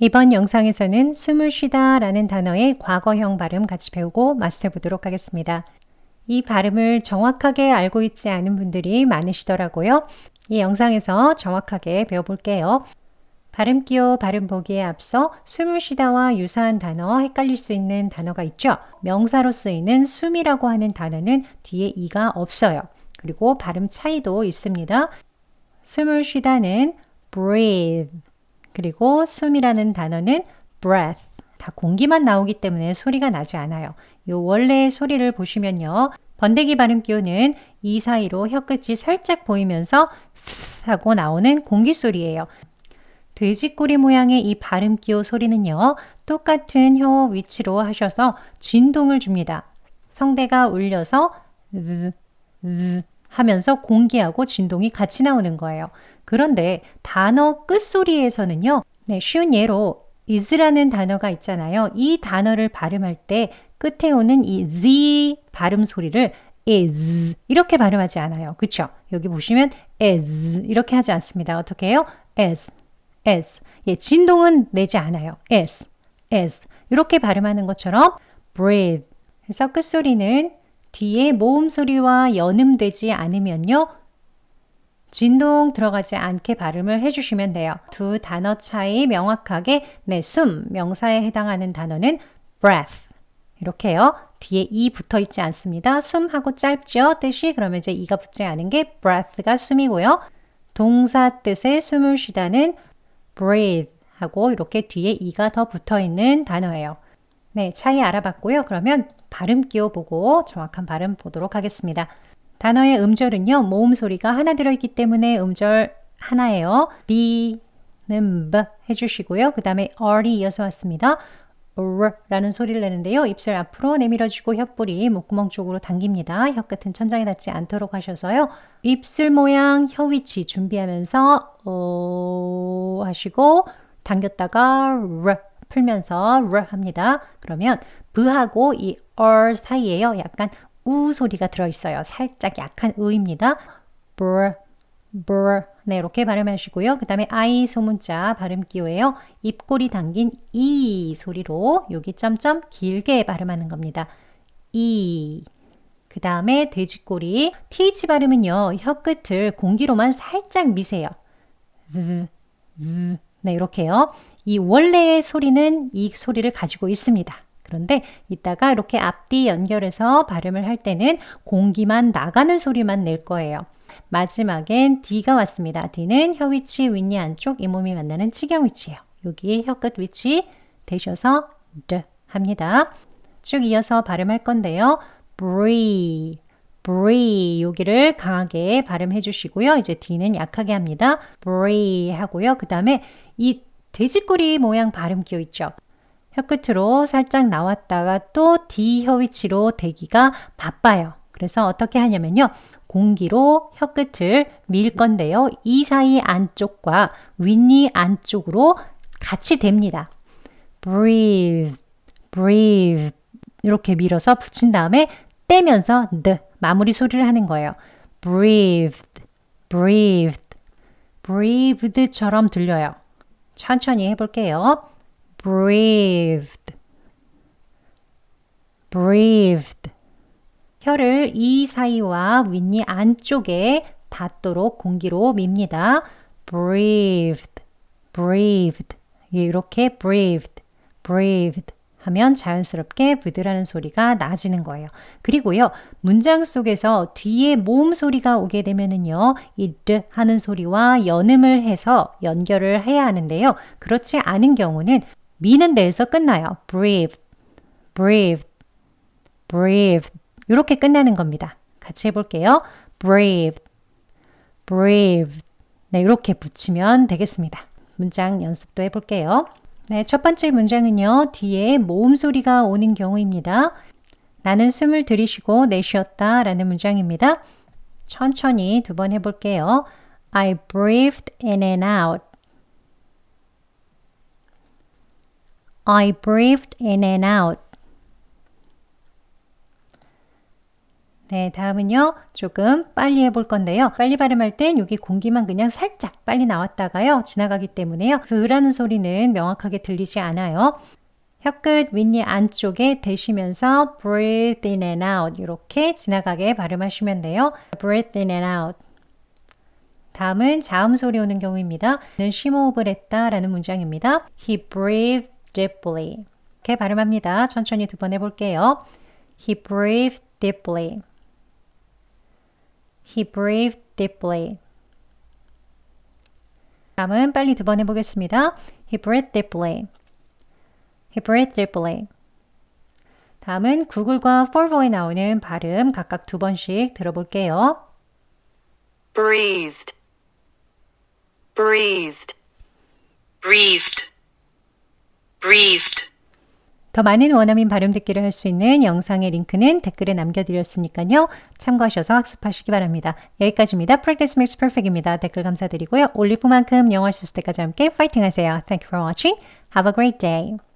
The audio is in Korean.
이번 영상에서는 숨을 쉬다 라는 단어의 과거형 발음 같이 배우고 마스터해 보도록 하겠습니다. 이 발음을 정확하게 알고 있지 않은 분들이 많으시더라고요. 이 영상에서 정확하게 배워볼게요. 발음 기호 발음 보기에 앞서 숨을 쉬다와 유사한 단어 헷갈릴 수 있는 단어가 있죠. 명사로 쓰이는 숨이라고 하는 단어는 뒤에 이가 없어요. 그리고 발음 차이도 있습니다. 숨을 쉬다는 breathe 그리고 숨이라는 단어는 breath 다 공기만 나오기 때문에 소리가 나지 않아요. 요 원래의 소리를 보시면요. 번데기 발음 기호는 이 사이로 혀끝이 살짝 보이면서 하고 나오는 공기 소리예요. 돼지꼬리 모양의 이 발음 기호 소리는요. 똑같은 혀 위치로 하셔서 진동을 줍니다. 성대가 울려서 하면서 공기하고 진동이 같이 나오는 거예요. 그런데 단어 끝소리에서는요. 네, 쉬운 예로 is라는 단어가 있잖아요. 이 단어를 발음할 때 끝에 오는 이 z 발음 소리를 is 이렇게 발음하지 않아요. 그쵸? 여기 보시면 is 이렇게 하지 않습니다. 어떻게 해요? as, as. 예, 진동은 내지 않아요. as, as. 이렇게 발음하는 것처럼 breathe. 그래서 끝소리는 뒤에 모음 소리와 연음되지 않으면요. 진동 들어가지 않게 발음을 해주시면 돼요. 두 단어 차이 명확하게 네, 숨, 명사에 해당하는 단어는 breath. 이렇게요. 뒤에 이 붙어 있지 않습니다. 숨하고 짧죠? 뜻이 그러면 이제 이가 붙지 않은 게 breath가 숨이고요. 동사 뜻의 숨을 쉬다는 breathe 하고 이렇게 뒤에 이가 더 붙어 있는 단어예요. 네, 차이 알아봤고요. 그러면 발음 끼워 보고 정확한 발음 보도록 하겠습니다. 단어의 음절은요, 모음 소리가 하나 들어있기 때문에 음절 하나예요. B는 B 해주시고요. 그 다음에 R이 이어서 왔습니다. 라는 소리를 내는데요. 입술 앞으로 내밀어주고 혀뿌리 목구멍 쪽으로 당깁니다. 혀 끝은 천장에 닿지 않도록 하셔서요. 입술 모양, 혀 위치 준비하면서 어 하시고 당겼다가 R 풀면서 R 합니다. 그러면 B하고 이 R 사이에요. 약간 우 소리가 들어있어요. 살짝 약한 으입니다. 브r, 브 네, 이렇게 발음하시고요. 그 다음에 I 소문자 발음 기호예요. 입꼬리 당긴 이 소리로 여기 점점 길게 발음하는 겁니다. 이. 그 다음에 돼지꼬리 th 발음은요. 혀 끝을 공기로만 살짝 미세요. 네, 이렇게요. 이 원래의 소리는 이 소리를 가지고 있습니다. 그런데 이따가 이렇게 앞뒤 연결해서 발음을 할 때는 공기만 나가는 소리만 낼 거예요. 마지막엔 D가 왔습니다. D는 혀 위치 윗니 안쪽 이 몸이 만나는 치경 위치예요. 여기 혀끝 위치 대셔서 D 합니다. 쭉 이어서 발음할 건데요. breathe, breathe 여기를 강하게 발음해 주시고요. 이제 D는 약하게 합니다. breathe 하고요. 그 다음에 이 돼지꼬리 모양 발음 기호 있죠. 혀 끝으로 살짝 나왔다가 또 D 혀 위치로 대기가 바빠요. 그래서 어떻게 하냐면요. 공기로 혀 끝을 밀 건데요. 이 사이 안쪽과 윗니 안쪽으로 같이 댑니다. breathe, breathe 이렇게 밀어서 붙인 다음에 떼면서 the 마무리 소리를 하는 거예요. breathed, breathed, breathed처럼 들려요. 천천히 해볼게요. breathed, breathed. 혀를 이 사이와 윗니 안쪽에 닿도록 공기로 밉니다. breathed, breathed. 이렇게 breathed, breathed. 하면 자연스럽게 부드라는 소리가 나지는 거예요. 그리고요, 문장 속에서 뒤에 모음 소리가 오게 되면은요, 이드 하는 소리와 연음을 해서 연결을 해야 하는데요. 그렇지 않은 경우는 미는 데에서 끝나요. breathe, breathe, breathe. 이렇게 끝나는 겁니다. 같이 해볼게요. breathe, breathe. 네, 이렇게 붙이면 되겠습니다. 문장 연습도 해볼게요. 네, 첫 번째 문장은요. 뒤에 모음 소리가 오는 경우입니다. 나는 숨을 들이쉬고 내쉬었다 라는 문장입니다. 천천히 두 번 해볼게요. I breathed in and out. I breathed in and out. 네, 다음은요. 조금 빨리 해볼 건데요. 빨리 발음할 땐 여기 공기만 그냥 살짝 빨리 나왔다가요. 지나가기 때문에요. 그 으라는 소리는 명확하게 들리지 않아요. 혀끝 윗니 안쪽에 대시면서 breathe in and out 이렇게 지나가게 발음하시면 돼요. breathe in and out. 다음은 자음 소리 오는 경우입니다. 는 심호흡을 했다라는 문장입니다. He breathed deeply. 이렇게 발음합니다. 천천히 두 번 해볼게요. He breathed deeply. He breathed deeply. 다음은 빨리 두 번 해보겠습니다. He breathed deeply. He breathed deeply. 다음은 구글과 폴보에 나오는 발음 각각 두 번씩 들어볼게요. breathed, breathed, breathed, breathed. 더 많은 원어민 발음 듣기를 할 수 있는 영상의 링크는 댓글에 남겨드렸으니까요. 참고하셔서 학습하시기 바랍니다. 여기까지입니다. Practice makes perfect입니다. 댓글 감사드리고요. 올리브만큼 영어 할수 있을 때까지 함께 파이팅 하세요. Thank you for watching. Have a great day.